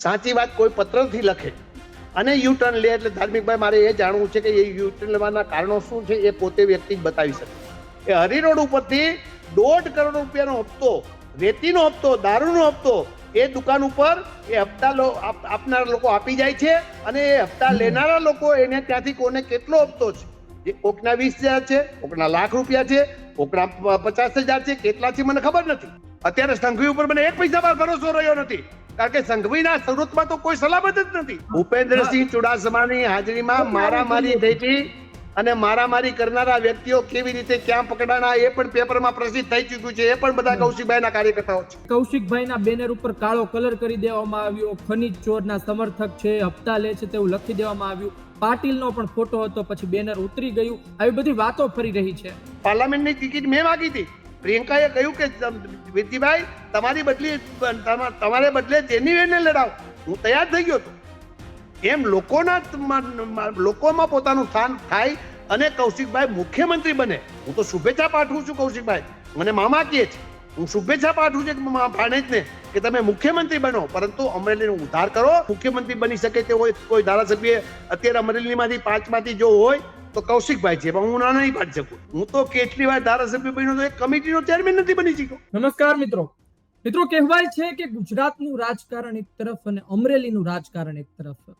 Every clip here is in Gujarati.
સાચી વાત કોઈ પત્રથી લખે. અને યુ ટર્ન લે એટલે ધાર્મિકભાઈ મારે એ જાણવું છે કે એ યુ ટર્ન લેવાના કારણો શું છે એ પોતે વ્યક્તિ જ બતાવી શકે. એ હરી રોડ ઉપરથી દોઢ કરોડ રૂપિયાનો હપ્તો રેતીનો હપ્તો દારૂનો હપ્તો એ દુકાન ઉપર એ હપ્તા લો- આપનારા લોકો આપી જાય છે અને એ હપ્તા લેનારા લોકો એને ત્યાંથી કોને કેટલો હપ્તો છે? જે કોકના વીસ હજાર છે કોકના લાખ રૂપિયા છે કોકના પચાસ હજાર છે કેટલા છે મને ખબર નથી. અત્યારે સંઘવી ઉપર મને એક પૈસા પર ભરોસો રહ્યો નથી. કારણ કે સંઘવીના સ્વરૂપમાં તો કોઈ સલામત જ નથી. ભૂપેન્દ્રસિંહ ચુડાસમાની હાજરીમાં મારામારી થઈ હતી અને મારામારી કરનારા વ્યક્તિઓ કેવી રીતે ક્યાં પકડાણા એ પણ પેપરમાં પ્રસિદ્ધ થઈ ચૂક્યું છે. એ પણ બધા કૌશિકભાઈના કાર્યકર્તાઓ છે. કૌશિકભાઈના બેનર ઉપર કાળો કલર કરી દેવામાં આવ્યો. ખનીજ ચોરના સમર્થક છે હપ્તા લે છે તેવું લખી દેવામાં આવ્યું. પાટીલનો પણ ફોટો હતો પછી બેનર ઉતરી ગયું. આવી બધી વાતો ફરી રહી છે. પાર્લામેન્ટની ટિકિટ મેં માગી હતી. પ્રિયંકાએ કહ્યું કે તમ- તમારી બદલી, તમા- તમારે બદલે જેની વેને લડાવ. હું તૈયાર થઈ ગયો હતો. એમ લોકોના લોકોમાં પોતાનું સ્થાન થાય અને કૌશિકભાઈ મુખ્યમંત્રી બને. હું તો શુભેચ્છા પાઠવું છું કૌશિકભાઈ. મને મામા કહે છે. હું શુભેચ્છા પાઠવું છું કે ભાણેજને કે તમે મુખ્યમંત્રી બનો. પરંતુ અમરેલીનો ઉદ્ધાર કરો. મુખ્યમંત્રી બની શકે તે હોય કોઈ ધારાસભ્ય અત્યારે અમરેલીમાંથી પાંચમાંથી જો હોય તો કૌશિકભાઈ છે, પણ હું ના નહીં પાડી શકું. હું તો કેટલી વાર ધારાસભ્ય બન્યો તો એક કમિટીનો ચેરમેન નથી બની શક્યો. નમસ્કાર મિત્રો. મિત્રો, કહેવાય છે કે ગુજરાતનું રાજકારણ એક તરફ અને અમરેલીનું રાજકારણ એક તરફ.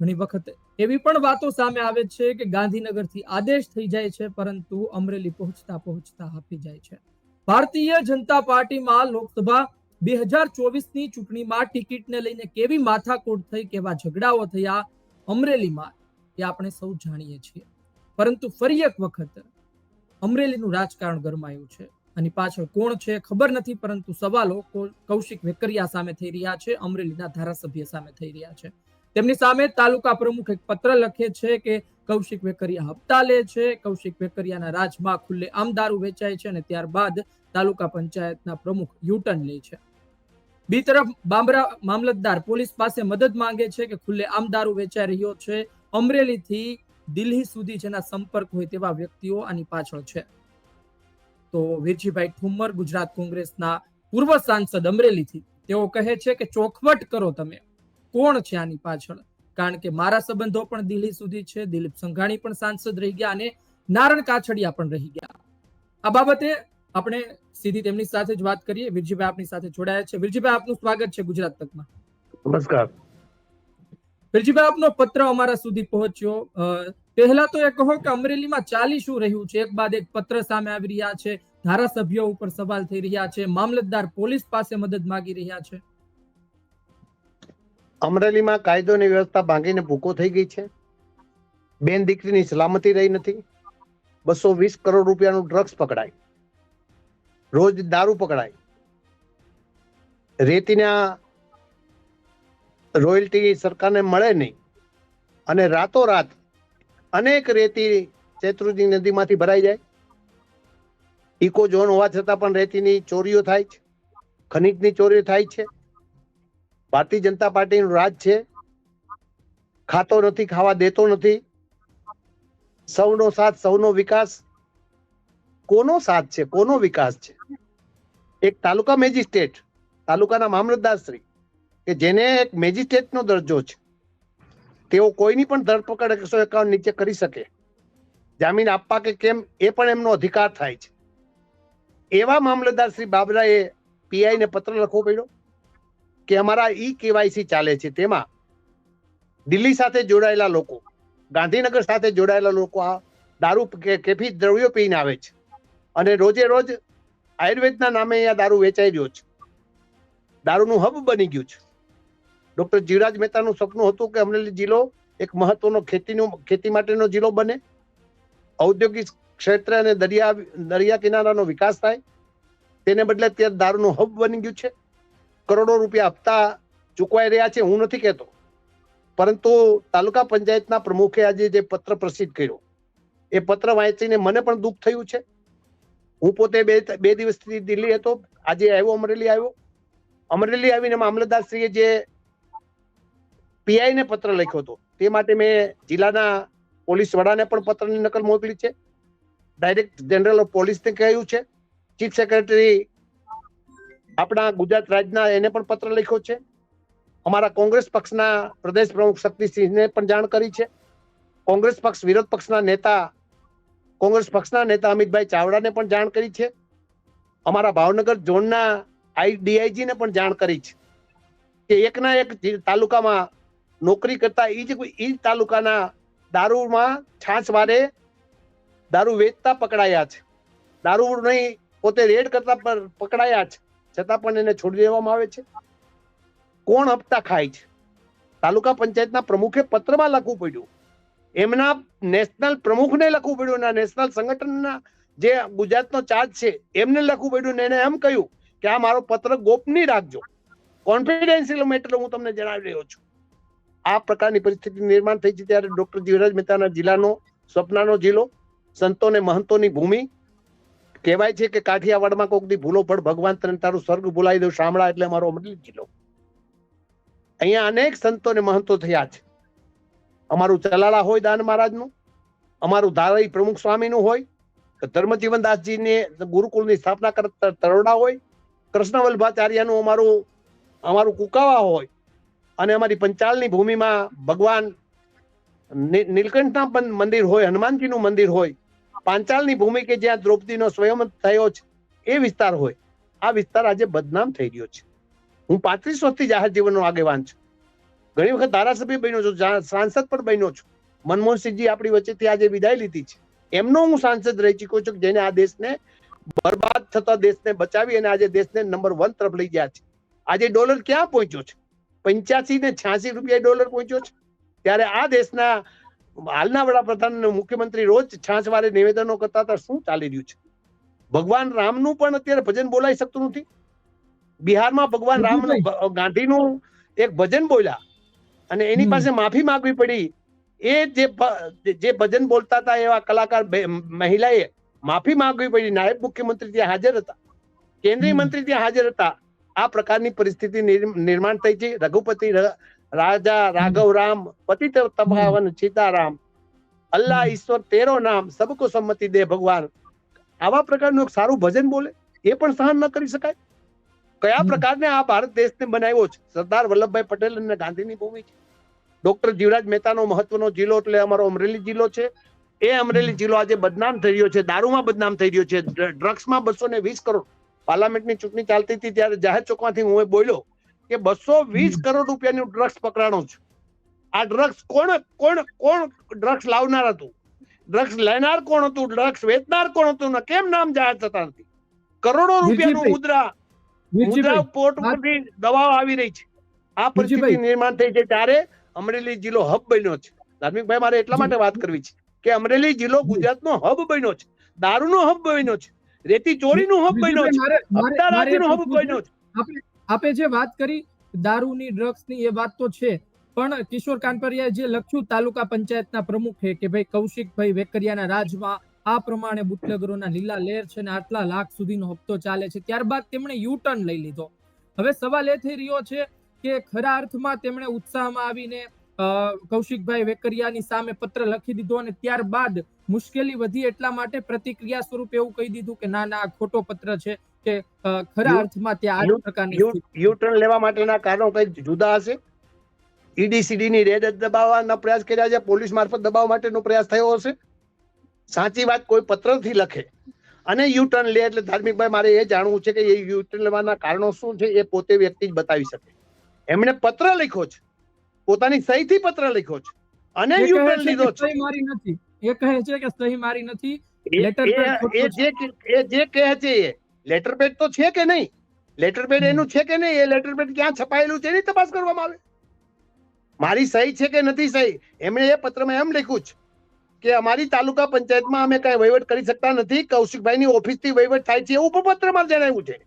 ઘણી વખત એવી પણ વાતો સામે આવે છે કે ગાંધીનગરથી આદેશ થઈ જાય છે, પરંતુ અમરેલી પહોંચતા પહોંચતા હાંફી જાય છે. ભારતીય જનતા પાર્ટીમાં લોકસભા બે હજાર ચોવીસની ચૂંટણીમાં ટિકિટને લઈને કેવી માથાકૂટ થઈ, કેવા ઝઘડાઓ થયા અમરેલીમાં, એ આપણે સૌ જાણીએ છીએ. પરંતુ ફરી એક વખત અમરેલીનું રાજકારણ ગરમાયું છે. આની પાછળ કોણ છે ખબર નથી, પરંતુ સવાલો કૌશિક વેકરિયા સામે થઈ રહ્યા છે, અમરેલીના ધારાસભ્ય સામે થઈ રહ્યા છે. તેમની સામે તાલુકા પ્રમુખ એક પત્ર લખે છે કે કૌશિક વેકરિયા હપ્તા લે છે, કૌશિક વેકરિયાના રાજમાં ખુલ્લે આમ દારૂ વેચાય છે અને ત્યારબાદ તાલુકા પંચાયતના પ્રમુખ યુટર્ન લે છે. બી તરફ બાબરા મામલતદાર પોલીસ પાસે મદદ માંગે છે કે ખુલ્લે આમ દારૂ વેચાઈ રહ્યો છે. અમરેલીથી દિલ્હી સુધી જેના સંપર્ક હોય તેવા વ્યક્તિઓ આની પાછળ છે. તો વીરજીભાઈ ઠુમ્મર ગુજરાત કોંગ્રેસના પૂર્વ સાંસદ અમરેલીથી. તેઓ કહે છે કે ચોખવટ કરો તમે. કોણ છે આની પાછળ? કારણ કે મારા સંબંધો પણ દિલ્હી સુધી છે, દિલીપ સંઘાણી પણ સાંસદ રહી ગયા અને નારણ કાછડિયા પણ રહી ગયા. આ બાબતે આપણે સીધી તેમની સાથે જ વાત કરીએ. વીરજીભાઈ આપની સાથે જોડાયા છે. વીરજીભાઈ, આપનું સ્વાગત છે ગુજરાત તકમાં. નમસ્કાર. વીરજીભાઈ આપનો પત્ર અમારા સુધી પહોંચ્યો. પહેલા તો એ કહો કે અમરેલીમાં ચાલી શું રહ્યું છે? એક બાદ એક પત્ર સામે આવી રહ્યા છે. ધારાસભ્યો ઉપર સવાલ થઈ રહ્યા છે. મામલતદાર પોલીસ પાસે મદદ માંગી રહ્યા છે. અમરેલીમાં કાયદોની વ્યવસ્થા ભાંગીને ભૂકો થઈ ગઈ છે. બેન દીકરીની સલામતી રહી નથી. બસો વીસ કરોડ રૂપિયાનું ડ્રગ્સ પકડાય. રોજ દારૂ પકડાય. રેતીના રોયલ્ટી સરકારને મળે નહીં. અને રાતોરાત અનેક રેતી શેત્રુંજી નદીમાંથી ભરાઈ જાય. ઇકો ઝોન હોવા છતાં પણ રેતીની ચોરીઓ થાય છે. ખનિજની ચોરીઓ થાય છે. ભારતીય જનતા પાર્ટીનું રાજ છે. ખાતો નથી, ખાવા દેતો નથી. સૌનો સાથ, સૌનો વિકાસ. કોનો સાથ છે? કોનો વિકાસ છે? એક તાલુકા મેજિસ્ટ્રેટ, તાલુકાના મામલતદાર શ્રી કે જેને એક મેજિસ્ટ્રેટનો દરજ્જો છે. તેઓ કોઈની પણ ધરપકડ એકસો એકાવન નીચે કરી શકે. જામીન આપવા કે કેમ, એ પણ એમનો અધિકાર થાય છે. એવા મામલતદાર શ્રી બાબરાએ પીઆઈને પત્ર લખવો પડ્યો કે અમારા ઈ કેવાયસી ચાલે છે. તેમાં દિલ્હી સાથે જોડાયેલા લોકો, ગાંધીનગર સાથે જોડાયેલા લોકો આ દારૂ કે કેફી દ્રવ્યો પીને આવે છે. અને રોજે રોજ આયુર્વેદના નામે અહીંયા દારૂ વેચાઈ રહ્યો છે. દારૂનું હબ બની ગયું છે. ડોક્ટર જીવરાજ મહેતાનું સપનું હતું કે અમરેલી જિલ્લો એક મહત્વનો ખેતીનો, ખેતી માટેનો જિલ્લો બને. ઔદ્યોગિક ક્ષેત્ર અને દરિયા દરિયા કિનારાનો વિકાસ થાય. તેને બદલે તે દારૂનું હબ બની ગયું છે. કરોડો રૂપિયા હપ્તા ચૂકવાઈ રહ્યા છે, હું નથી કહેતો. પરંતુ તાલુકા પંચાયતના પ્રમુખે આજે જે પત્ર પ્રસિદ્ધ કર્યો, એ પત્ર વાંચીને મને પણ દુઃખ થયું છે. હું પોતે બે બે દિવસથી દિલ્હી હતો. આજે આવ્યો, અમરેલી આવ્યો. અમરેલી આવીને મામલતદારશ્રીએ જે પીઆઈ ને પત્ર લખ્યો હતો. તે માટે મેં જિલ્લાના પોલીસ વડાને પણ પત્રની નકલ મોકલી છે. ડાયરેક્ટ જનરલ ઓફ પોલીસને કહ્યું છે. ચીફ સેક્રેટરી આપણા ગુજરાત રાજ્યના એને પણ પત્ર લખ્યો છે. અમારા કોંગ્રેસ પક્ષના પ્રદેશ પ્રમુખ શક્તિસિંહને પણ જાણ કરી છે. કોંગ્રેસ પક્ષ, વિરોધ પક્ષના નેતા, કોંગ્રેસ પક્ષના નેતા અમિતભાઈ ચાવડાને પણ જાણ કરી છે. અમારા ભાવનગર ઝોનના આઈ ડીઆઈજીને પણ જાણ કરી છે. કે એકના એક તાલુકામાં નોકરી કરતા એ જ એ જ તાલુકાના દારૂમાં છાંચ વારે દારૂ વેચતા પકડાયા છે. દારૂ નહીં, પોતે રેડ કરતા પકડાયા છે. છતાં પણ એને છોડી દેવામાં આવે છે. કોણ હપ્તા ખાય છે? તાલુકા પંચાયતના પ્રમુખે પત્રમાં લખવું પડ્યું. એમના નેશનલ પ્રમુખને લખવું પડ્યું ના નેશનલ સંગઠનના જે ગુજરાતનો ચાર્જ છે, એમને લખવું પડ્યું ને એને એમ કહ્યું કે આ મારો પત્ર ગોપનીય રાખજો. કોન્ફિડેન્શિયલ મેટર હું તમને જણાવી રહ્યો છું. આ પ્રકારની પરિસ્થિતિ નિર્માણ થઈ છે ત્યારે ડોક્ટર જીવરાજ મહેતાના જિલ્લાનો સ્વપ્નાનો જિલ્લો, સંતોને મહંતોની ભૂમિ. કહેવાય છે કે કાઠિયાવાડમાં કોક દી ભૂલો પડ ભગવાન તને તારું સ્વર્ગ ભૂલાઈ દઉં, શામળા એટલે મારો અમરેલી જિલ્લો. અહીંયા અનેક સંતો ને મહંતો થયા છે. અમારું ચલાલા હોય દાન મહારાજનું, અમારું ધારાઈ પ્રમુખ સ્વામીનું હોય તો ધર્મજીવનદાસજીને ગુરુકુળની સ્થાપના કરતા તરોડા હોય કૃષ્ણ વલ્લભાચાર્યનું અમારું અમારું કુકાવા હોય અને અમારી પંચાલની ભૂમિમાં ભગવાન નીલકંઠના મંદિર હોય, હનુમાનજીનું મંદિર હોય, પાંચાલની ભૂમિ કે જ્યાં દ્રૌપદીનો સ્વયં થયો છે, એ વિસ્તાર હોય. આ વિસ્તાર આજે બદનામ થઈ ગયો છે. હું પાંત્રીસ વર્ષથી જાહેર જીવનનો આગેવાન છું. ઘણી વખત ધારાસભ્ય બન્યો છું સાંસદ પણ બન્યો છું. મનમોહનસિંહજી આપણી વચ્ચેથી આજે વિદાય લીધી છે. એમનો હું સાંસદ રહી ચૂક્યો છું જેને આ દેશને બરબાદ થતા દેશને બચાવી અને આજે દેશને નંબર વન તરફ લઈ ગયા છે. આજે ડોલર ક્યાં પહોંચ્યો છે? પંચ્યાસી ને છ્યાસી રૂપિયા ડોલર પહોંચ્યો છે. ત્યારે આ દેશના હાલના વડાપ્રધાન અને મુખ્યમંત્રી રોજ છાંચ વારે નિવેદનો કરતા હતા શું ચાલી રહ્યું છે? ભગવાન રામનું પણ અત્યારે ભજન બોલાઈ શકતું નથી. બિહારમાં ભગવાન રામ ગાંધીનું એક ભજન બોલ્યા અને એની પાસે માફી માંગવી પડી. એ જે જે ભજન બોલતા હતા એવા કલાકાર મહિલાએ માફી માંગવી પડી. નાયબ મુખ્યમંત્રી ત્યાં હાજર હતા. કેન્દ્રીય મંત્રી ત્યાં હાજર હતા. આ પ્રકારની પરિસ્થિતિ નિર્માણ થઈ છે. રઘુપતિ રાજા રાઘવ રામ પતિત તપાવન સીતારામ અલ્લાહ ઈશ્વર તેરો નામ સબકો સંમતિ દે ભગવાન. આવા પ્રકારનું એક સારું ભજન બોલે એ પણ સહન ન કરી શકાય. કયા. પ્રકારને આ ભારત દેશને બનાવ્યો છે? સરદાર વલ્લભભાઈ પટેલ અને ગાંધીની ભૂમિ છે. ડોક્ટર જીવરાજ મહેતાનો મહત્વનો જિલ્લો એટલે અમારો અમરેલી જિલ્લો છે. એ અમરેલી જિલ્લો આજે બદનામ થઈ રહ્યો છે. દારૂમાં બદનામ થઈ રહ્યો છે. ડ્રગ્સમાં બસો ને વીસ કરોડ પાર્લામેન્ટની ચૂંટણી ચાલતી હતી ત્યારે જાહેર ચોકમાંથી હું બોલ્યો કે બસો વીસ કરોડ રૂપિયાનું ડ્રગ્સ પકડાણું છે. આ ડ્રગ્સ કોણ કોણ કોણ ડ્રગ્સ લાવનાર હતું? ડ્રગ્સ લેનાર કોણ હતું? ડ્રગ્સ વેચનાર કોણ હતું? ને કેમ નામ જાહેર થતા નથી? કરોડો રૂપિયાનું મુદ્રા મુદ્રા પોર્ટ પરથી દવાઓ આવી રહી છે. આ પરિસ્થિતિ નિર્માણ થઈ છે ત્યારે અમરેલી જિલ્લો હબ બન્યો છે. ધાર્મિકભાઈ મારે એટલા માટે વાત કરવી છે કે અમરેલી જિલ્લો. ગુજરાતનો હબ બન્યો છે. દારૂનો હબ બન્યો છે. રેતી ચોરીનો હબ બન્યો છે? વિરજીભાઈ, મારે- મારે- હપ્તા મારે એ રાજ્યનો હબ બન્યો છે? આપે જે વાત કરી દારૂની ડ્રગ્સની એ વાત તો છે. પણ કિશોર કાનપરિયાએ જે લખ્યું તાલુકા પંચાયતના પ્રમુખે કે ભાઈ કૌશિકભાઈ વેકરિયાના રાજમાં આ પ્રમાણે બુટલેગરોના લીલા લેર છે ને આટલા લાખ સુધીનો હપ્તો ચાલે છે. ત્યારબાદ તેમણે યુ ટર્ન લઈ લીધો. હવે સવાલ એ થઈ રહ્યો છે કે ખરા અર્થમાં તેમણે ઉત્સાહમાં આવીને કૌશિકભાઈ વેકરિયાની સામે પત્ર લખી દીધો અને ત્યારબાદ મુશ્કેલી વધી એટલા માટે પ્રતિક્રિયા સ્વરૂપે એવું કહી દીધું કે ના ના ખોટો પત્ર છે કે ખરા અર્થમાં ત્યાં આ પ્રકારની યુ સ્થિતિ. યુ ટર્ન લેવા માટેના કારણો કઈ જુદા હશે? ઈડીસીડી ની રેડ દબાવવાના પ્રયાસ કર્યા છે પોલીસ મારફત દબાવવા માટેનો પ્રયાસ થયો હશે? સાચી વાત કોઈ પત્રથી લખે. અને યુ ટર્ન લે એટલે ધાર્મિકભાઈ મારે એ જાણવું છે કે એ યુ ટર્ન લેવાના કારણો શું છે એ પોતે વ્યક્તિ જ બતાવી શકે. એમણે પત્ર લખ્યો છે. પોતાની સહીથી પત્ર લખ્યો છે. અને એ લીધો છે. સહી મારી નથી. એ કહે છે કે સહી મારી નથી. લેટર એ- જે એ જે કહે છે એ. લેટર પેડ તો છે કે નહીં? લેટર પેડ એનું છે કે નહીં? એ લેટર પેડ ક્યાં છપાયેલું છે એની તપાસ કરવામાં આવે. મારી સહી છે કે નથી સહી? એમણે એ પત્રમાં એમ લખ્યું છે કે અમારી તાલુકા પંચાયતમાં અમે કઈ વહીવટ કરી શકતા નથી. કૌશિકભાઈની ઓફિસથી વહીવટ થાય છે એવું પણ પત્રમાં જણાવ્યું છે.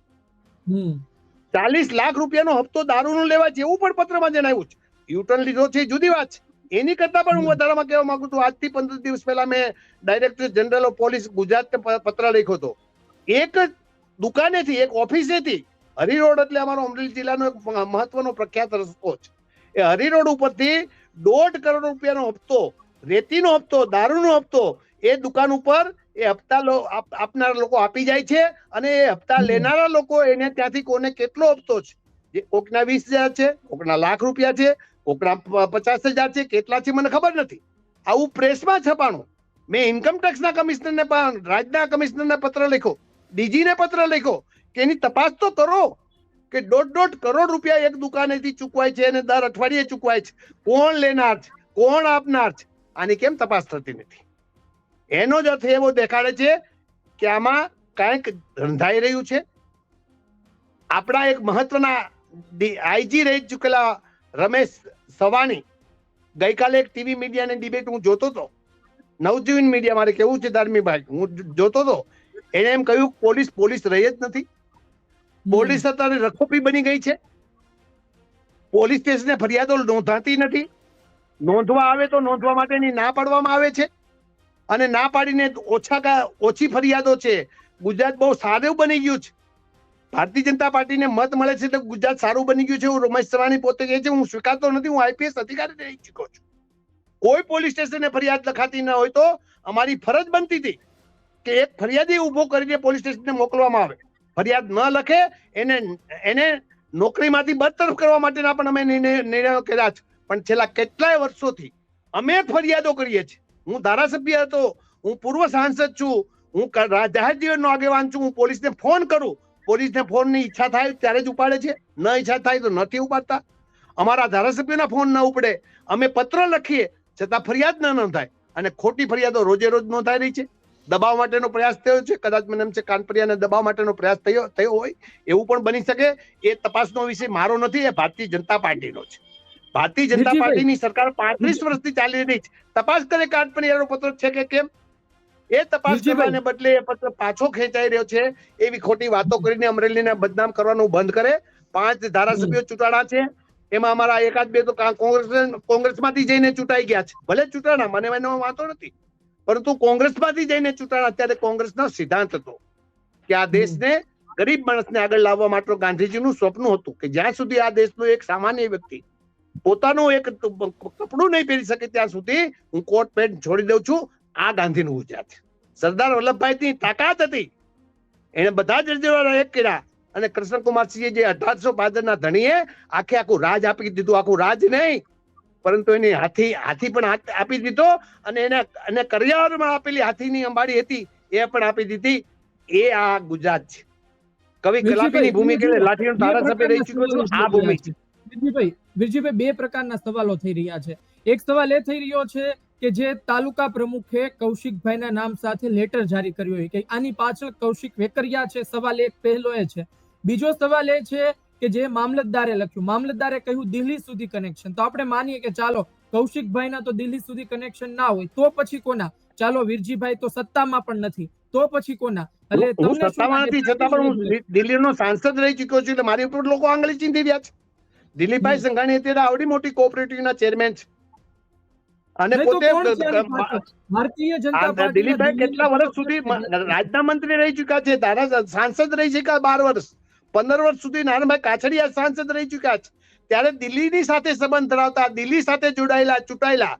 ચાલીસ લાખ રૂપિયાનો હપ્તો દારૂનો લેવા છે એવું પણ પત્રમાં જણાવ્યું છે. યુટર્ન લીધો છે એ જુદી વાત છે. એની કરતા પણ હું વધારામાં કહેવા માંગુ છું આજથી પંદર દિવસ પહેલા મેં ડાયરેક્ટર જનરલ ઓફ પોલીસ ગુજરાતને પત્ર લખ્યો હતો. એક દુકાનેથી એક ઓફિસેથી હરી રોડ એટલે અમારો અમરેલી જિલ્લાનો એક મહત્વનો પ્રખ્યાત રસ્તો છે. એ હરી રોડ ઉપરથી દોઢ કરોડ રૂપિયાનો હપ્તો રેતીનો હપ્તો દારૂનો હપ્તો એ દુકાન ઉપર એ હપ્તા લો- આપનારા લોકો આપી જાય છે અને એ હપ્તા લેનારા લોકો એને ત્યાંથી કોને કેટલો હપ્તો છે? જે કોકના વીસ હજાર છે કોકના લાખ રૂપિયા છે કોકના પચાસ હજાર છે, કેટલા છે મને ખબર નથી. આવું પ્રેસમાં છપાણું. મેં ઇન્કમ ટેક્સના કમિશનરને પણ રાજના કમિશનરને પત્ર લખ્યો. ડીજીને પત્ર લખ્યો કે એની તપાસ તો કરો કે દોઢ દોઢ કરોડ રૂપિયા એક દુકાનેથી ચૂકવાય છે અને દર અઠવાડિયે ચૂકવાય છે. કોણ લેનાર છે? કોણ આપનાર છે? આની કેમ તપાસ થતી નથી? એનો જ અર્થ એવો દેખાડે છે કે આમાં કાંઈક રંધાઈ રહ્યું છે. આપણા એક મહત્વના આઈજી રહી ચૂકેલા રમેશ સવાણી ગઈકાલે એક ટીવી મીડિયાની ડિબેટ હું જોતો હતો. નવજીવન મીડિયા મારે કેવું છે ધાર્મીભાઈ હું જોતો હતો. એને એમ કહ્યું પોલીસ પોલીસ રહી જ નથી. પોલીસ અત્યારે રખોપી બની ગઈ છે. પોલીસ સ્ટેશને ફરિયાદો નોંધાતી નથી. નોંધવા આવે તો નોંધવા માટેની ના પાડવામાં આવે છે. અને ના પાડીને ઓછા ઓછી ફરિયાદો છે. ગુજરાત બહુ સારું બની ગયું છે. ભારતીય જનતા પાર્ટીને મત મળે છે તો ગુજરાત સારું બની ગયું છે એવું રમેશ સવાણી પોતે કહે છે, હું સ્વીકારતો નથી, હું આઈપીએસ અધિકારી રહી ચૂક્યો છું. કોઈ પોલીસ સ્ટેશને ફરિયાદ લખાતી ન હોય તો અમારી ફરજ બનતી હતી કે એક ફરિયાદી ઊભો કરીને પોલીસ સ્ટેશનને મોકલવામાં આવે. ફરિયાદ ન લખે, એને એને નોકરીમાંથી બરતરફ કરવા માટેના પણ અમે નિર્ણય- કર્યા છે. પણ છેલ્લા કેટલાય વર્ષોથી અમે ફરિયાદો કરીએ છીએ. હું ધારાસભ્ય હતો, હું પૂર્વ સાંસદ છું, હું જાહેર જીવનનો આગેવાન છું, હું પોલીસને ફોન કરું પોલીસને ફોનની ઈચ્છા થાય ત્યારે જ ઉપાડે છે. ન ઈચ્છા થાય તો નથી ઉપાડતા. અમારા ધારાસભ્યના ફોન ન ઉપડે. અમે પત્ર લખીએ છતાં ફરિયાદ ન નોંધાય. અને ખોટી ફરિયાદો રોજે રોજ નોંધાઈ રહી છે. દબાવ માટેનો પ્રયાસ થયો છે. કદાચ મને એમ છે કાનપરિયાને દબાવ માટેનો પ્રયાસ થયો થયો હોય એવું પણ બની શકે. એ તપાસનો વિષય મારો નથી એ ભારતીય જનતા પાર્ટીનો છે. ભારતીય જનતા પાર્ટીની સરકાર પાંત્રીસ વર્ષથી ચાલી રહી છે. તપાસ કરે કાનપરિયાનો પત્ર છે કે કેમ? એ તપાસ કરવાને બદલે એ પત્ર પાછો ખેંચાઈ રહ્યો છે એવી ખોટી વાતો કરીને અમરેલીને બદનામ કરવાનું બંધ કરે. પાંચ ધારાસભ્યો ચૂંટાણા છે. એમાં અમારા એકાદ બે તો કોંગ્રેસ કોંગ્રેસમાંથી જઈને ચૂંટાઈ ગયા છે. ભલે ચૂંટાણા મને એનો વાંધો નથી. પરંતુ કોંગ્રેસમાંથી જઈને ચૂંટાણા અત્યારે કોંગ્રેસનો સિદ્ધાંત હતો કે આ દેશને ગરીબ માણસને આગળ લાવવા માટે ગાંધીજીનું સ્વપ્ન હતું કે જ્યાં સુધી આ દેશનો એક સામાન્ય વ્યક્તિ પોતાનું એક કપડું નહીં પહેરી શકે ત્યાં સુધી હું કોટ પેન્ટ છોડી દઉં છું. આ ગાંધીનું ગુજરાત. સરદાર વલ્લભભાઈની તાકાત હતી. એને બધા જ એક કર્યા. અને કૃષ્ણકુમારસિંહ જે અઢારસો પાદરના ધણીએ આખે આખું રાજ આપી દીધું. આખું રાજ નહીં પરંતુ એની હાથી હાથી પણ આપી દીધો અને એને અને કરિયાવરમાં આપેલી હાથીની અંબાડી હતી એ પણ આપી દીધી. એ આ ગુજરાત છે. કવિ કલાપીની ભૂમિ કે લાઠીનો ધારાસભ્ય રહી ચૂક્યો છું આ ભૂમિ છે. વિરજીભાઈ વિરજીભાઈ બે પ્રકારના સવાલો થઈ રહ્યા છે. એક સવાલ એ થઈ રહ્યો છે કે જે તાલુકા પ્રમુખે કૌશિકભાઈના નામ સાથે લેટર જારી કર્યો હોય કે આની પાછળ કૌશિક વેકરિયા છે સવાલ એક પહેલો એ છે. બીજો સવાલ એ છે કે જે મામલતદારે લખ્યું મામલતદારે કહ્યું દિલ્હી સુધી કનેક્શન તો આપણે માનીએ કે ચાલો કૌશિકભાઈના તો દિલ્હી સુધી કનેક્શન ના હોય તો પછી કોના? ચાલો વીરજીભાઈ તો સત્તામાં પણ નથી તો પછી કોના? એટલે તમને સત્તામાં નથી છતાં પણ હું દિલ્હીનો સાંસદ રહી ચૂક્યો છું એટલે મારી ઉપર લોકો આંગળી ચીંધી રહ્યા છે. દિલીપભાઈ સંઘાણી અત્યારે આવડી મોટી કોઓપરેટિવના ચેરમેન છે. અને પોતે? ભારતીય જનતા પાર્ટી દિલીપભાઈ કેટલા વર્ષ સુધી રાજના મંત્રી રહી ચુક્યા છે ધારા સાંસદ રહી ચુક્યા બાર વર્ષ. પંદર વર્ષ સુધી નારાયણભાઈ કાછડિયા સાંસદ રહી ચુક્યા છે. ત્યારે દિલ્હીની સાથે સંબંધ ધરાવતા દિલ્હી સાથે જોડાયેલા ચૂંટાયેલા.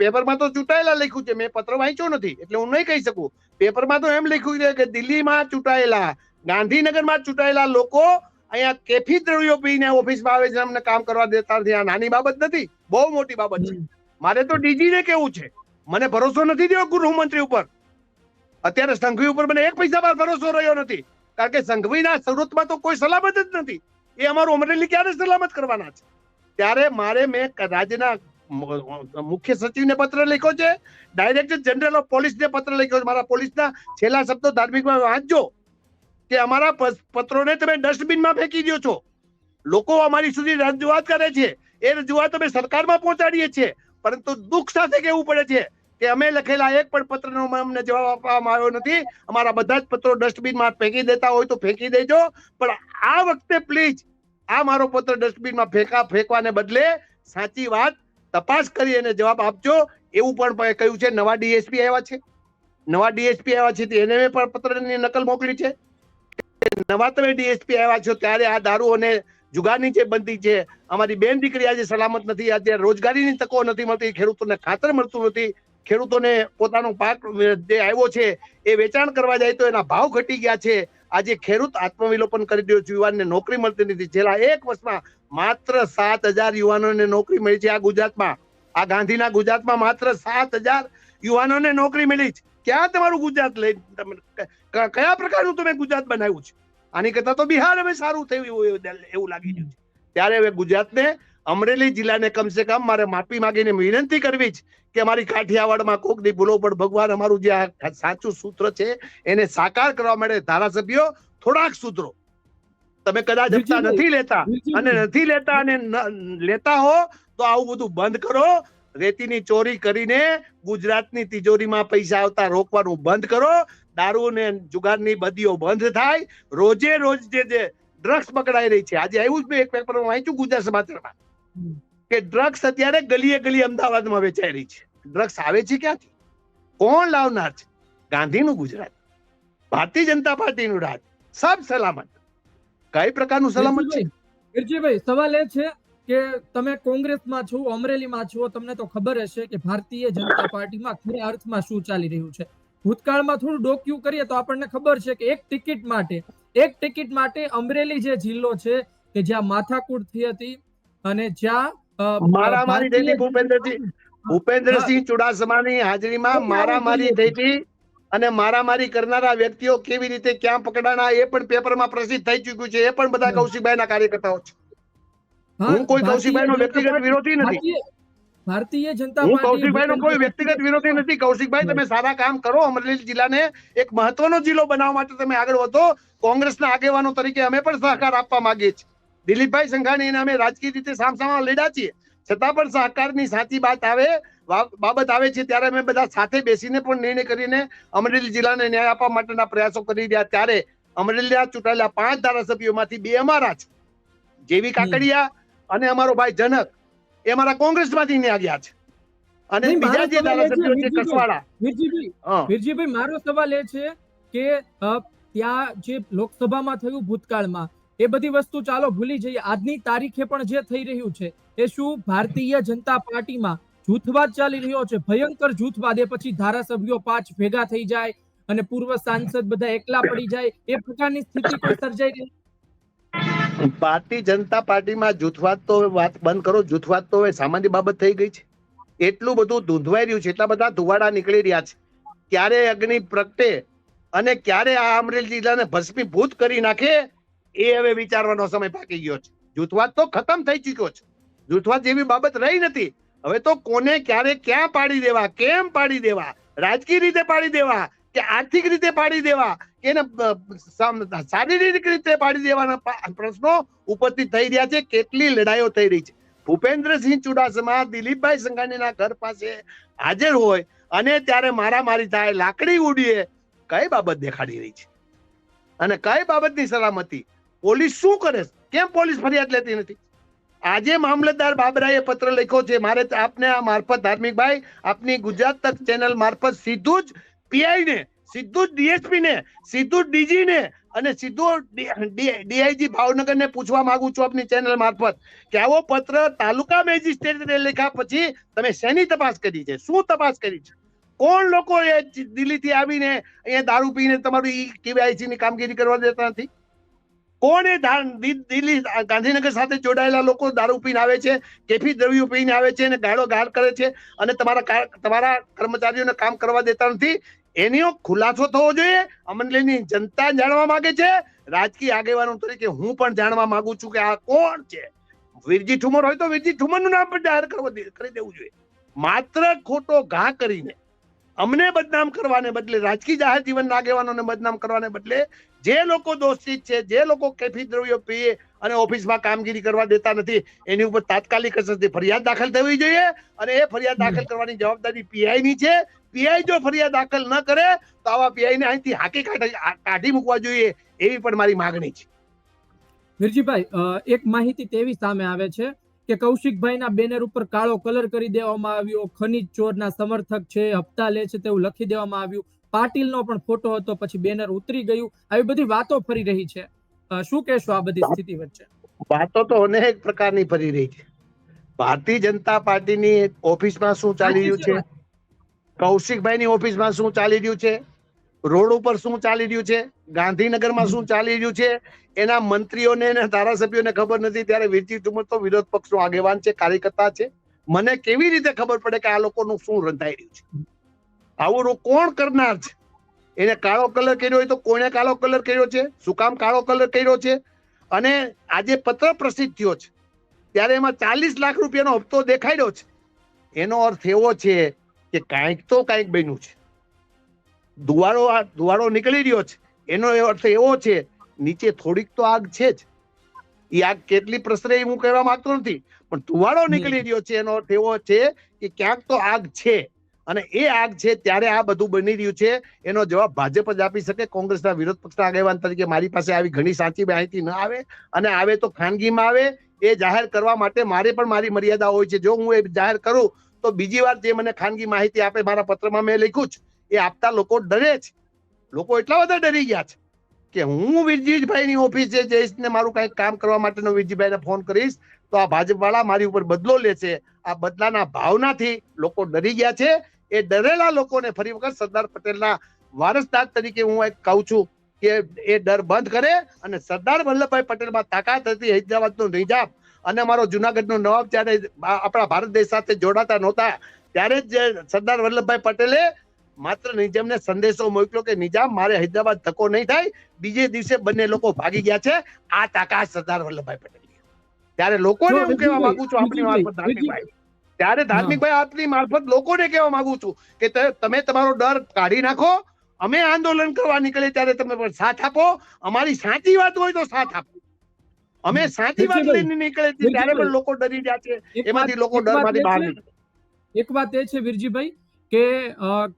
પેપરમાં તો ચૂંટાયેલા લખ્યું છે મેં પત્ર વાંચ્યો નથી એટલે હું નહીં કહી શકું. પેપરમાં તો એમ લખ્યું છે કે દિલ્હીમાં ચૂંટાયેલા ગાંધીનગરમાં ચૂંટાયેલા લોકો અહીંયા કેફી દ્રવ્યો પીને ઓફિસમાં આવે છે અમને કામ કરવા દેતા નથી. આ નાની બાબત નથી બહુ મોટી બાબત છે. મારે તો ડીજીને કેવું છે? મને ભરોસો નથી થયો ગૃહમંત્રી ઉપર. અત્યારે સંઘવી ઉપર મને એક પૈસા પર ભરોસો રહ્યો નથી. કારણ કે સંઘવીના સ્વરૂપમાં તો કોઈ સલામત જ નથી. એ અમારું અમરેલી ક્યારે સલામત કરવાના છે? ત્યારે મારે મેં રાજ્યના મુખ્ય સચિવને પત્ર લખ્યો છે. ડાયરેક્ટર જનરલ ઓફ પોલીસને પત્ર લખ્યો છે. મારા પોલીસના છેલ્લા શબ્દો ધાર્મિકમાં વાંચજો કે અમારા પત્રોને તમે ડસ્ટબિનમાં ફેંકી દો છો. લોકો અમારી સુધી રજૂઆત કરે છે. એ રજૂઆત અમે સરકારમાં પહોંચાડીએ છીએ. પરંતુ દુઃખ સાથે કહેવું પડે છે કે અમે લખેલા એક પણ પત્રનો અમને જવાબ આપવામાં આવ્યો નથી. અમારા બધા જ પત્રો ડસ્ટબિનમાં ફેંકી દેતા હોય તો ફેંકી દેજો. પણ આ વખતે પ્લીઝ આ મારો પત્ર ડસ્ટબિનમાં ફેંકા, ફેંકવાને બદલે સાચી વાત તપાસ કરી અને જવાબ આપજો. એવું પણ કહ્યું છે, નવા ડીએસપી આવ્યા છે. નવા ડીએસપી આવ્યા છે એને પણ પત્રની નકલ મોકલી છે. નવા તમે ડીએસપી આવ્યા છો ત્યારે આ દારૂ અને જુગારની જે બંધી છે, અમારી બેન દીકરી આજે સલામત નથી અત્યારે રોજગારીની તકો નથી મળતી, ખેડૂતોને ખાતર મળતું નથી. ખેડૂતોને પોતાનો પાક જે આવ્યો છે, એ વેચાણ કરવા જાય તો એના ભાવ ઘટી ગયા છે. આજે ખેડૂત આત્મવિલોપન કરી રહ્યો છે, યુવાનને નોકરી મળતી નથી. છેલ્લા એક વર્ષમાં માત્ર સાત હજાર યુવાનોને નોકરી મળી છે આ ગુજરાતમાં. આ ગાંધીના ગુજરાતમાં માત્ર સાત હજાર યુવાનોને નોકરી મળી છે. ક્યાં તમારું ગુજરાત લઈ કયા પ્રકારનું તમે ગુજરાત બનાવ્યું છે? આની કરતા તો બિહાર હવે સારું થયું એવું લાગી રહ્યું છે. ત્યારે હવે ગુજરાતને અમરેલી જિલ્લાને કમસે કમ મારે માફી માંગીને વિનંતી કરવી જ કે મારી કાઠિયાવાડમાં કોકની ભૂલો પણ ભગવાન અમારું જે આ સાચું સૂત્ર છે એને સાકાર કરવા માટે ધારાસભ્યો થોડાક સૂત્રો તમે કદાચ નથી લેતા અને નથી લેતા અને લેતા હો તો આવું બધું બંધ કરો. રેતીની ચોરી કરીને ગુજરાતની તિજોરીમાં પૈસા આવતા રોકવાનું બંધ કરો દારૂ ને જુગારની બદીઓ બંધ થાય. રોજે રોજ જે જે ડ્રગ્સ પકડાઈ રહી છે, આજે આવ્યું જ મેં એક પેપરમાં વાંચ્યું ગુજરાત સમાચારમાં, કે ડ્રગ્સ અત્યારે ગલીએ ગલી અમદાવાદમાં વેચાઈ રહી છે. ડ્રગ્સ આવે છે ક્યાંથી? કોણ લાવનાર છે? ગાંધીનું ગુજરાત, ભારતીય જનતા પાર્ટીનું રાજ, સબ સલામત. કઈ પ્રકારનું સલામત છે? સવાલ એ છે કે તમે કોંગ્રેસમાં છો અમરેલીમાં છો તમને તો ખબર હશે કે ભારતીય જનતા પાર્ટીમાં ખરા અર્થમાં શું ચાલી રહ્યું છે. ભૂતકાળમાં થોડું ડોક્યુ કરીએ તો આપણને ખબર છે કે એક ટિકિટ માટે એક ટિકિટ માટે અમરેલી જે જિલ્લો છે કે જ્યાં માથાકૂટ થઈ હતી અને જ્યાં મારામારી થઈ હતી ભૂપેન્દ્રસિંહ ચુડાસમાની હાજરીમાં મારામારી થઈ હતી અને મારામારી કરનારા વ્યક્તિઓ કેવી રીતે ક્યાં પકડાણા એ પણ પેપરમાં પ્રસિદ્ધ થઈ ચુક્યું છે. એ પણ બધા. કૌશિકભાઈના કાર્યકર્તાઓ છે. હા, કોઈ કૌશિકભાઈ નો વ્યક્તિગત વિરોધી નથી. ભારતીય- ભારતીય જનતા હું કૌશિકભાઈ નો કોઈ વ્યક્તિગત વિરોધી નથી. કૌશિકભાઈ તમે સારા કામ કરો. અમરેલી જિલ્લાને એક મહત્વનો જિલ્લો બનાવવા માટે તમે આગળ વધો. કોંગ્રેસના આગેવાનો તરીકે અમે પણ સહકાર આપવા માંગીએ છીએ. દિલીપભાઈ સંઘાણીને અમે રાજકીય રીતે સામસામા લડ્યા છીએ. છતાં પણ સહકારની સાચી વાત આવે બાબત આવે છે ત્યારે અમે બધા સાથે બેસીને પણ નિર્ણય કરીને અમરેલી જિલ્લાને ન્યાય આપવા માટેના પ્રયાસો કરી રહ્યા. ત્યારે અમરેલીના ચૂંટાયેલા પાંચ ધારાસભ્યોમાંથી બે અમારા છે. જેવી કાકડિયા અને અમારો ભાઈ જનક એ અમારા કોંગ્રેસમાંથી ન્યા આવ્યા છે. અને બીજા જે ધારાસભ્યો છે કસવાડા. વીરજીભાઈ મારો સવાલ એ છે કે ત્યાં જે લોકસભામાં થયું ભૂતકાળમાં એ બધી વસ્તુ ચાલો ભૂલી જઈએ. આજની તારીખે પણ જે થઈ રહ્યું છે એ શું ભારતીય જનતા પાર્ટીમાં જૂથવાદ ચાલી રહ્યો છે? ભયંકર જૂથવાદ એ પછી ધારાસભ્યો પાંચ ભેગા થઈ જાય અને પૂર્વ સાંસદ બધા એકલા પડી જાય. એ પ્રકારની સ્થિતિ કોઈ સર્જાઈ રહી. ભારતીય જનતા પાર્ટીમાં જૂથવાદ તો વાત બંધ કરો, જૂથવાદ તો સામાન્ય બાબત થઈ ગઈ છે. એટલું બધું ધૂંધવાઈ રહ્યું છે, એટલા બધા ધુવાડા નીકળી રહ્યા છે. ક્યારે અગ્નિ પ્રગટે અને ક્યારે આ અમરેલી જિલ્લાને ભસ્મીભૂત કરી નાખે, એ હવે વિચારવાનો સમય પાકી ગયો છે. જૂથવાદ તો ખતમ થઈ ચૂક્યો છે. જૂથવાદ જેવી બાબત રહી નથી. હવે તો કોને ક્યારે ક્યાં પાડી દેવા, કેમ પાડી દેવા, રાજકીય રીતે પાડી દેવા આર્થિક રીતે પાડી દેવા. એને શારીરિક રીતે પાડી દેવાના પ્રશ્નો ઉપસ્થિત થઈ રહ્યા છે. કેટલી લડાઈઓ થઈ રહી છે. ભૂપેન્દ્રસિંહ ચુડાસમા દિલીપભાઈ સંઘાણીના ઘર પાસે હાજર હોય અને ત્યારે મારામારી થાય લાકડી ઉડીએ, કઈ બાબત દેખાડી રહી છે? અને કઈ બાબતની સલામતી? પોલીસ શું કરે કેમ પોલીસ ફરિયાદ લેતી નથી? આજે મામલતદાર બાબરાએ પત્ર લખ્યો છે, મારે આપને આ મારફત, ધાર્મિકભાઈ, આપની ગુજરાત તક ચેનલ મારફત સીધું જ પીઆઈ ને, સીધું ડીએસપી ને, સીધું ડીજી ને અને સીધું ડીઆઈજી ભાવનગર ને પૂછવા માંગુ છું આપની ચેનલ મારફત કે આવો પત્ર તાલુકા મેજિસ્ટ્રેટ લખ્યા પછી તમે શેની તપાસ કરી છે? શું તપાસ કરી છે? કોણ લોકો એ દિલ્હીથી આવીને અહીંયા દારૂ પીને તમારું ઈ કેવાયસી ની કામગીરી કરવા દેતા નથી? દિ- દિલ્હી ગાંધીનગર સાથે જોડાયેલા લોકો દારૂ પીને આવે છે, કેફી દ્રવ્યો પીને આવે છે અને ગાળો ગાળ કરે છે અને તમારા તમારા કર્મચારીઓને કામ કરવા દેતા નથી એનો ખુલાસો થવો જોઈએ. અમરેલીની જનતા જાણવા માંગે છે. રાજકીય આગેવાનો તરીકે હું પણ જાણવા માંગુ છું કે આ કોણ છે? વીરજી ઠુમર હોય તો વીરજી ઠુમરનું નામ પણ જાહેર કરવા કરી દેવું જોઈએ. માત્ર ખોટો ઘા કરીને અમને બદનામ કરવાને બદલે, રાજકીય જાહેર જીવનના આગેવાનોને બદનામ કરવાને બદલે જે લોકો દોષિત છે જે લોકો કેફી દ્રવ્યો પીએ અને ઓફિસમાં કામગીરી કરવા દેતા નથી એની ઉપર તાત્કાલિક અસરથી ફરિયાદ દાખલ થવી જોઈએ અને એ ફરિયાદ દાખલ કરવાની જવાબદારી પીઆઈ ની છે. પીઆઈ જો ફરિયાદ દાખલ ન કરે તો આવા પીઆઈ ને અહીંથી હાકી કાઢી કાઢી મૂકવા જોઈએ એવી પણ મારી માગણી છે. વીરજીભાઈ એક માહિતી તેવી સામે આવે છે કે કૌશિકભાઈના બેનર ઉપર કાળો કલર કરી દેવામાં આવ્યો ખનીજ ચોરના સમર્થક છે હપ્તા લે છે તેવું લખી દેવામાં આવ્યું. પાટીલનો પણ ફોટો હતો પછી બેનર ઉતરી ગયું. આવી બધી વાતો ફરી રહી છે. શું કહેશો આ બધી સ્થિતિ વચ્ચે? વાતો તો અનેક પ્રકારની ફરી રહી છે. ભારતીય જનતા પાર્ટીની ઓફિસમાં શું ચાલી રહ્યું છે? કૌશિકભાઈની ઓફિસમાં શું ચાલી રહ્યું છે? રોડ ઉપર શું ચાલી રહ્યું છે? ગાંધીનગરમાં શું ચાલી રહ્યું છે? એના મંત્રીઓને અને ધારાસભ્યોને ખબર નથી. ત્યારે વીરજી ઠુમર તો વિરોધ પક્ષનો આગેવાન છે કાર્યકર્તા છે. મને કેવી રીતે ખબર પડે કે આ લોકોનું શું રંધાઈ રહ્યું છે? આવું રો- કોણ કરનાર છે? એને કાળો કલર કર્યો હોય તો કોણે કાળો કલર કર્યો છે? શું કામ કાળો કલર કર્યો છે? અને આજે પત્ર પ્રસિદ્ધ થયો છે. ત્યારે એમાં ચાલીસ લાખ રૂપિયાનો હપ્તો દેખાડ્યો છે. એનો અર્થ એવો છે કે કાંઈક તો કાંઈક બન્યું છે. ધુવાળો આ ધુવાળો નીકળી રહ્યો છે. એનો એ અર્થ એવો છે નીચે થોડીક તો આગ છે જ. એ આગ કેટલી પ્રસરે હું કહેવા માંગતો નથી. પણ ધુવાળો નીકળી રહ્યો છે એનો અર્થ એવો છે કે ક્યાંક તો આગ છે. અને એ આગ છે ત્યારે આ બધું બની રહ્યું છે. એનો જવાબ ભાજપ જ આપી શકે. કોંગ્રેસના વિરોધ પક્ષના આગેવાન તરીકે મારી પાસે આવી ઘણી સાચી માહિતી ન આવે અને આવે તો ખાનગીમાં આવે. એ જાહેર કરવા માટે મારે પણ મારી મર્યાદા હોય છે. જો હું એ જાહેર કરું તો બીજી વાર જે મને ખાનગી માહિતી આપે મારા પત્રમાં મેં લખ્યું છે એ આપતા લોકો ડરે છે લોકો એટલા બધા ડરી ગયા છે કે હું વિરજીભાઈની ઓફિસે જઈશ ને મારું કંઈક કામ કરવા માટેનો વિરજીભાઈને ફોન કરીશ તો આ ભાજપ વાળા મારી ઉપર બદલો લેશે. આ બદલાના ભાવનાથી લોકો ડરી ગયા છે. એ ડરેલા લોકોને ફરી વખત સરદાર પટેલના વારસદાર તરીકે હું એક કહું છું કે એ ડર બંધ કરે અને સરદાર વલ્લભભાઈ પટેલમાં તાકાત હતી હૈદરાબાદનો નિજામ અને અમારો જુનાગઢનો નવાબ જ્યારે આપણા ભારત દેશ સાથે જોડાતા નહોતા ત્યારે જ સરદાર વલ્લભભાઈ પટેલે માત્ર નિજામને સંદેશો મોકલ્યો કે નિજામ મારે હૈદરાબાદ ધક્કો નહીં થાય બીજે દિવસે બંને લોકો ભાગી ગયા છે આ તાકાત સરદાર વલ્લભભાઈ પટેલ ત્યારે લોકોને હું કહેવા માંગુ છું આપણી વાત ધાર્મિકભાઈ ત્યારે ધાર્મિકભાઈ આપની મારફત લોકોને કહેવા માંગુ છું કે તમે તમારો ડર કાઢી નાખો. અમે આંદોલન કરવા નીકળે ત્યારે તમે પણ સાથ આપો. અમારી સાચી વાત હોય તો સાથ આપો. અમે સાચી વાત લઈને નીકળે છે ત્યારે પણ લોકો ડરી ગયા છે. એક એમાંથી વાત- લોકો ડરમાંથી એ બહાર નીકળે. એક વાત એ છે વિરજીભાઈ કે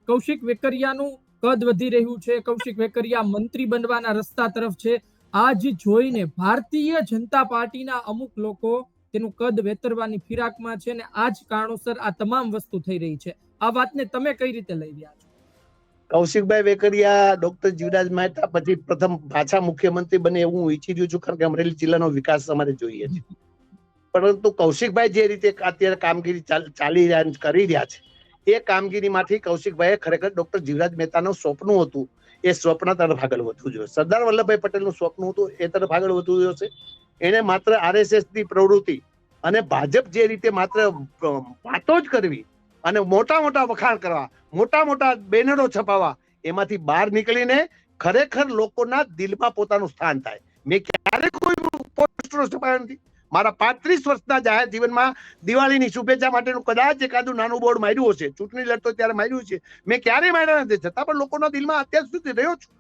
કૌશિક વેકરિયાનું કદ વધી રહ્યું છે. કૌશિક વેકરિયા મંત્રી બનવાના રસ્તા તરફ છે. આ જોઈને ભારતીય જનતા પાર્ટીના અમુક લોકો તેનું કદ વેતરવાની ફિરાકમાં છે અને આ જ કારણોસર આ તમામ વસ્તુ થઈ રહી છે. આ વાતને તમે કઈ રીતે લઈ રહ્યા છો? કૌશિકભાઈ વેકરિયા, ડોક્ટર જીવરાજ મહેતા, પછી પ્રથમ પાછા મુખ્યમંત્રી બને એવું ઈચ્છી રહ્યું છું, કારણ કે અમરેલી જિલ્લાનો વિકાસ અમારે જોઈએ છે. પરંતુ કૌશિકભાઈ જે રીતે અત્યારે કામગીરી ચાલી રહ્યા કરી રહ્યા છે, એ કામગીરીમાંથી કૌશિકભાઈએ ખરેખર ડોક્ટર જીવરાજ મહેતાનું સ્વપ્ન હતું, એ સ્વપ્ન તરફ આગળ વધવું જોઈએ. સરદાર વલ્લભભાઈ પટેલનું સ્વપ્ન હતું, એ તરફ આગળ વધવું જોઈશે એને માત્ર આરએસએસની પ્રવૃત્તિ અને ભાજપ જે રીતે માત્ર વાતો જ કરવી અને મોટા મોટા વખાણ કરવા, મોટા મોટા બેનરો છપાવવા, એમાંથી બહાર નીકળીને ખરેખર લોકોના દિલમાં પોતાનું સ્થાન થાય. મેં ક્યારે કોઈ પોસ્ટરો છપાયો નથી. મારા પાંત્રીસ વર્ષના જાહેર જીવનમાં દિવાળીની શુભેચ્છા માટેનું કદાચ એકાદું નાનું બોર્ડ માર્યું હશે. ચૂંટણી લડતો ત્યારે માર્યું છે. મેં ક્યારેય માર્યા નથી. છતાં પણ લોકોના દિલમાં અત્યાર સુધી રહ્યો છું.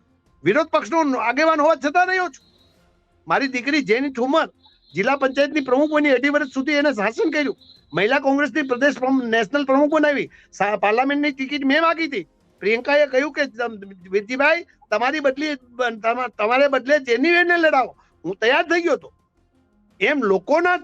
વિરોધ પક્ષનો આગેવાન હોવા છતાં રહ્યો છું. મારી દીકરી જેની ઠુમર જિલ્લા પંચાયતની પ્રમુખ બની અઢી વર્ષ સુધી એને શાસન કર્યું. મહિલા કોંગ્રેસની પ્રદેશ નેશનલ પ્રમુખ બનાવી. પાર્લામેન્ટની ટિકિટ મેં માગી હતી પ્રિયંકાએ કહ્યું કે વિરજીભાઈ તમારી બદલી તમા- તમારે બદલે જેની લડાવો. હું તૈયાર થઈ ગયો હતો. એમ લોકોના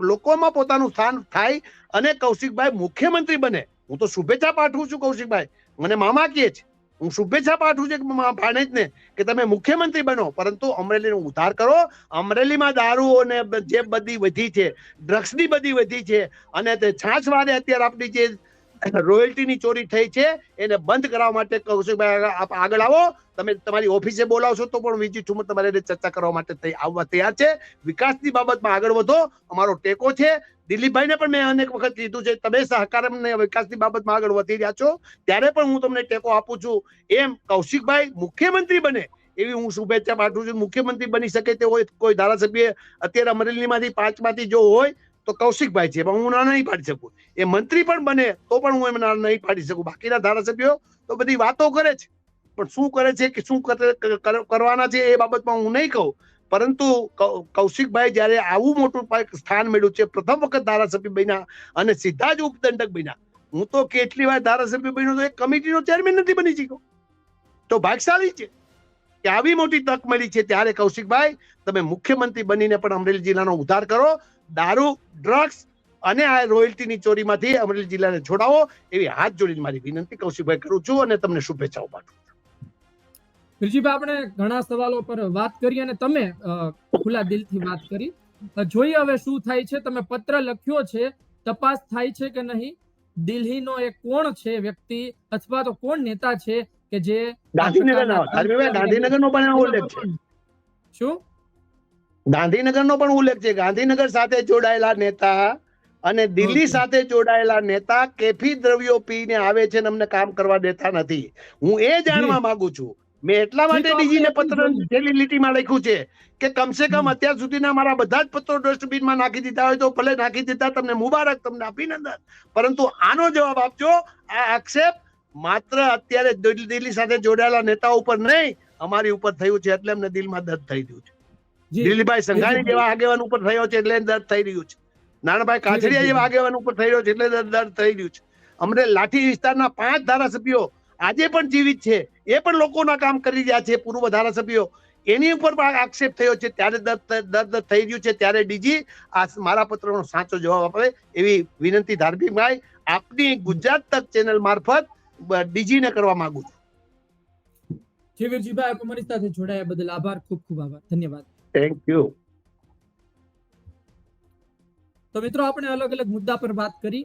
લોકોમાં પોતાનું સ્થાન થાય અને કૌશિકભાઈ મુખ્યમંત્રી બને. હું તો શુભેચ્છા પાઠવું છું કૌશિકભાઈ. મને મામા કહે છે. હું શુભેચ્છા પાઠવું છું કે ભાણેજને કે તમે મુખ્યમંત્રી બનો. પરંતુ અમરેલીનો ઉદ્ધાર કરો. અમરેલીમાં દારૂ અને જે બધી વધી છે, ડ્રગ્સની બધી વધી છે અને તે છાછવારે અત્યારે આપણી જે રોયલ્ટીની ચોરી થઈ છે, એને બંધ કરાવવા માટે કૌશિકભાઈ આપ આગળ આવો. તમે તમારી ઓફિસે બોલાવશો તો પણ વીજી ઠુમર તમારે ચર્ચા કરવા માટે આવવા તૈયાર છે. વિકાસની બાબતમાં આગળ વધો. અમારો ટેકો છે. દિલીપભાઈને પણ મેં અનેક વખત કીધું છે, તમે સહકાર અને વિકાસની બાબતમાં આગળ વધી રહ્યા છો. ત્યારે પણ હું તમને ટેકો આપું છું. એમ કૌશિકભાઈ મુખ્યમંત્રી બને એવી હું શુભેચ્છા પાઠવું છું. મુખ્યમંત્રી બની શકે તે હોય કોઈ ધારાસભ્ય અત્યારે અમરેલીમાંથી પાંચમાંથી જો હોય તો કૌશિકભાઈ છે, પણ હું ના નહીં પાડી શકું. એ મંત્રી પણ બને, તો પણ હું એમ ના નહીં પાડી શકું. બાકીના ધારાસભ્યો તો બધી વાતો કરે છે. પણ શું કરે છે કે શું કરે- કરવાના છે એ બાબતમાં હું નહીં કહું. પરંતુ કૌશિકભાઈ જ્યારે આવું મોટું સ્થાન મેળવ્યું છે, પ્રથમ વખત ધારાસભ્ય બન્યા અને સીધા જ ઉપદંડક બન્યા. હું તો કેટલી વાર ધારાસભ્ય બન્યો તો એક કમિટીનો ચેરમેન નથી બની શક્યો. તો ભાગશાળી છે. કે આવી મોટી તક મળી છે ત્યારે કૌશિકભાઈ, તમે મુખ્યમંત્રી બનીને પણ અમરેલી જિલ્લાનો ઉદ્ધાર કરો દારૂ ડ્રગ્સ અને આ રોયલ્ટીની ચોરીમાંથી અમરેલી જિલ્લાને છોડાવો એવી હાથ જોડીને મારી વિનંતી કૌશિકભાઈ કરું છું અને તમને શુભેચ્છાઓ પાઠવું વિરજીભાઈ આપણે ઘણા સવાલો પર વાત કરી અને તમે ખુલ્લા દિલથી વાત કરી. જોઈએ હવે શું થાય છે. તમે પત્ર લખ્યો છે. તપાસ થાય છે કે નહીં? દિલ્હીનો એ કોણ છે વ્યક્તિ અથવા તો કોણ નેતા છે કે જે ગાંધીનગરનો ગાંધીનગરનો પણ ઉલ્લેખ છે. શું? ગાંધીનગરનો પણ ઉલ્લેખ છે. ગાંધીનગર સાથે જોડાયેલા નેતા અને દિલ્હી સાથે જોડાયેલા નેતા કેફી દ્રવ્યો પીને આવે છે ને અમને કામ કરવા દેતા નથી. હું એ જાણવા માંગુ છું. મેં એટલા માટે ડીજીને પત્ર છેલ્લી લીટીમાં લખ્યું છે કે કમસે કમ અત્યાર સુધીના મારા બધા જ પત્રો ડસ્ટબિનમાં નાખી દીધા હોય તો ભલે નાખી દીધા તમને મુબારક તમને અભિનંદન. પરંતુ આનો જવાબ આપજો આ આક્ષેપ માત્ર અત્યારે દિલ્હી સાથે જોડાયેલા નેતાઓ ઉપર નહીં અમારી ઉપર થયું છે એટલે અમને દિલમાં દર્દ થઈ ગયું છે. દિલીપભાઈ સંઘાણી જેવા આગેવાન ઉપર થયો છે એટલે દર્દ થઈ રહ્યું છે. નાનાભાઈ કાછડિયા જેવા આગેવાન ઉપર થઈ રહ્યો છે એટલે દર્દ થઈ રહ્યું છે. અમને લાઠી વિસ્તારના પાંચ ધારાસભ્યો આજે પણ જીવિત છે એ પણ લોકોના કામ કરી રહ્યા છે પૂર્વ ધારાસભ્યો. એની ઉપર પણ આક્ષેપ થયો છે ત્યારે દર્દ થઈ રહ્યું છે ત્યારે ડીજી આ મારા પત્રનો સાચો જવાબ આપે એવી વિનંતી ધાર્મિકભાઈ આપની ગુજરાત તક ચેનલ મારફત ડીજીને કરવા માંગુ છું. જી વીરજીભાઈ આપ અમારી સાથે જોડાયા બદલ આભાર ખૂબ ખૂબ આભાર. ધન્યવાદ. થેન્ક યુ તો મિત્રો, આપણે અલગ અલગ મુદ્દા પર વાત કરી.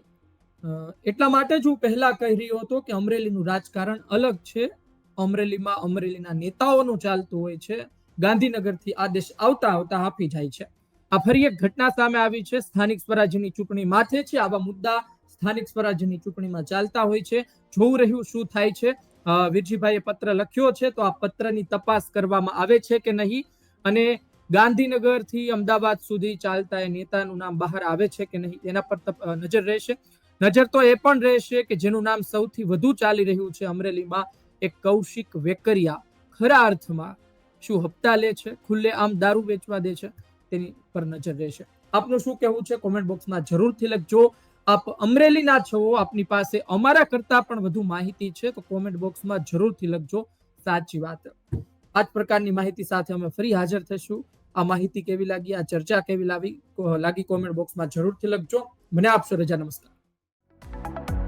એટલા માટે જ હું પહેલા કહી રહ્યો હતો કે અમરેલીનું રાજકારણ અલગ છે. અમરેલીમાં અમરેલીના નેતાઓનું ચાલતું હોય છે. ગાંધીનગરથી આદેશ આવતા આવતા આપી જાય છે. આ ફરી એક ઘટના સામે આવી છે. સ્થાનિક સ્વરાજ્યની ચૂંટણી માથે છે. આવા મુદ્દા સ્થાનિક સ્વરાજ્યની ચૂંટણીમાં ચાલતા હોય છે. જોવું રહ્યું શું થાય છે. વીરજીભાઈએ પત્ર લખ્યો છે. તો આ પત્રની તપાસ કરવામાં આવે છે કે નહીં? અને ગાંધીનગરથી અમદાવાદ સુધી ચાલતા એ નેતાનું નામ બહાર આવે છે કે નહીં તેના પર નજર રહેશે. નજર તો એ પણ રહેશે કે જેનું નામ સૌથી વધુ ચાલી રહ્યું છે અમરેલીમાં એક કૌશિક વેકરિયા. ખરા અર્થમાં શું હપ્તા લે છે, ખુલ્લે આમ દારૂ વેચવા દે છે, તેની પર નજર રહેશે. આપનું શું કહેવું છે? કોમેન્ટ બોક્સમાં જરૂરથી લખજો. આપ અમરેલીના છો, આપની પાસે અમારા કરતા પણ વધુ માહિતી છે, તો કોમેન્ટ બોક્સમાં જરૂરથી લખજો. સાચી વાત. આ જ પ્રકારની માહિતી સાથે અમે ફરી હાજર થઈશું. આ માહિતી કેવી લાગી? આ ચર્ચા કેવી લાવી? લાગી કોમેન્ટ બોક્સમાં જરૂરથી લખજો. મને આપશો રજા. નમસ્કાર.